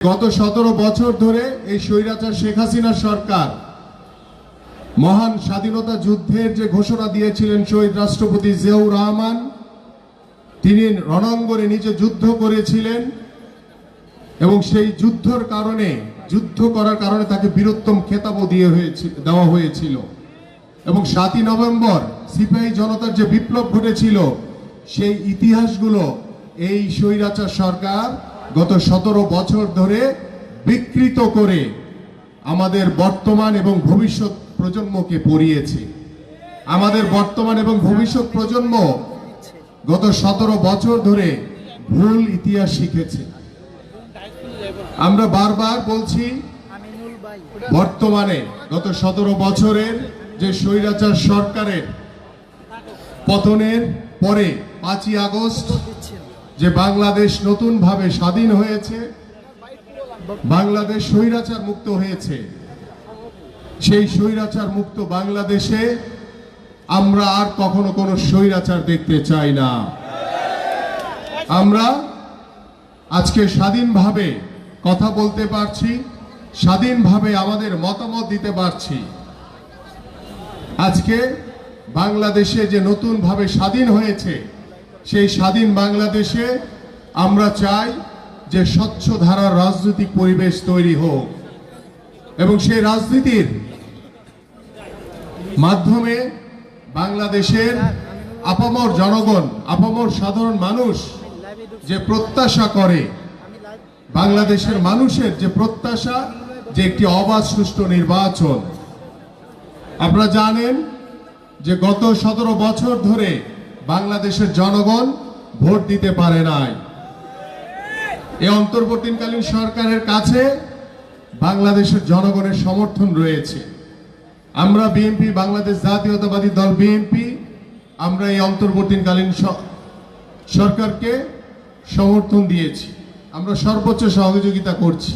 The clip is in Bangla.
গত সতেরো বছর ধরে এই স্বৈরাচার শেখ হাসিনা সরকার মহান স্বাধীনতা যুদ্ধের যে ঘোষণা দিয়েছিলেন শহীদ রাষ্ট্রপতি জিয়াউর রহমান, তিনি রণাঙ্গনে নিজে যুদ্ধ করেছিলেন এবং সেই যুদ্ধর কারণে, যুদ্ধ করার কারণে তাকে বীরোত্তম খেতাবও দিয়ে হয়েছিল দেওয়া হয়েছিল। এবং সাতই নভেম্বর সিপাহী জনতার যে বিপ্লব ঘটেছিল, সেই ইতিহাসগুলো এই স্বৈরাচার সরকার গত সতেরো বছর ধরে বিকৃত করে আমাদের বর্তমান এবং ভবিষ্যৎ প্রজন্মকে পড়িয়েছে আমাদের বর্তমান এবং ভবিষ্যৎ প্রজন্ম গত সতেরো বছর ধরে ভুল ইতিহাস শিখেছে। আমরা বারবার বলছি, বর্তমানে গত সতেরো বছরের যে স্বৈরাচার সরকারের পতনের পরে পাঁচই আগস্ট যে বাংলাদেশ নতুনভাবে স্বাধীন হয়েছে, বাংলাদেশ স্বৈরাচার মুক্ত হয়েছে। সেই স্বৈরাচার মুক্ত বাংলাদেশে আমরা আর কখনো কোনো স্বৈরাচার দেখতে চাই না। আমরা আজকে স্বাধীনভাবে কথা বলতে পারছি, স্বাধীনভাবে আমাদের মতামত দিতে পারছি। আজকে বাংলাদেশে যে নতুনভাবে স্বাধীন হয়েছে সেই স্বাধীন বাংলাদেশে আমরা চাই যে স্বচ্ছ ধারার রাজনৈতিক পরিবেশ তৈরি হোক। এবং সেই রাজনীতির মাধ্যমে বাংলাদেশের আপামর জনগণ, আপামর সাধারণ মানুষ যে প্রত্যাশা করে, বাংলাদেশের মানুষের যে প্রত্যাশা যে একটি অবাধ সুষ্ঠু নির্বাচন। আপনারা জানেন যে গত সতেরো বছর ধরে বাংলাদেশের জনগণ ভোট দিতে পারে নাই। এই অন্তর্বর্তীকালীন সরকারের কাছে বাংলাদেশের জনগণের সমর্থন রয়েছে। আমরা বিএনপি, বাংলাদেশ জাতীয়তাবাদী দল বিএনপি, আমরা এই অন্তর্বর্তীকালীন সরকারকে সমর্থন দিয়েছি। আমরা সর্বোচ্চ সহযোগিতা করছি।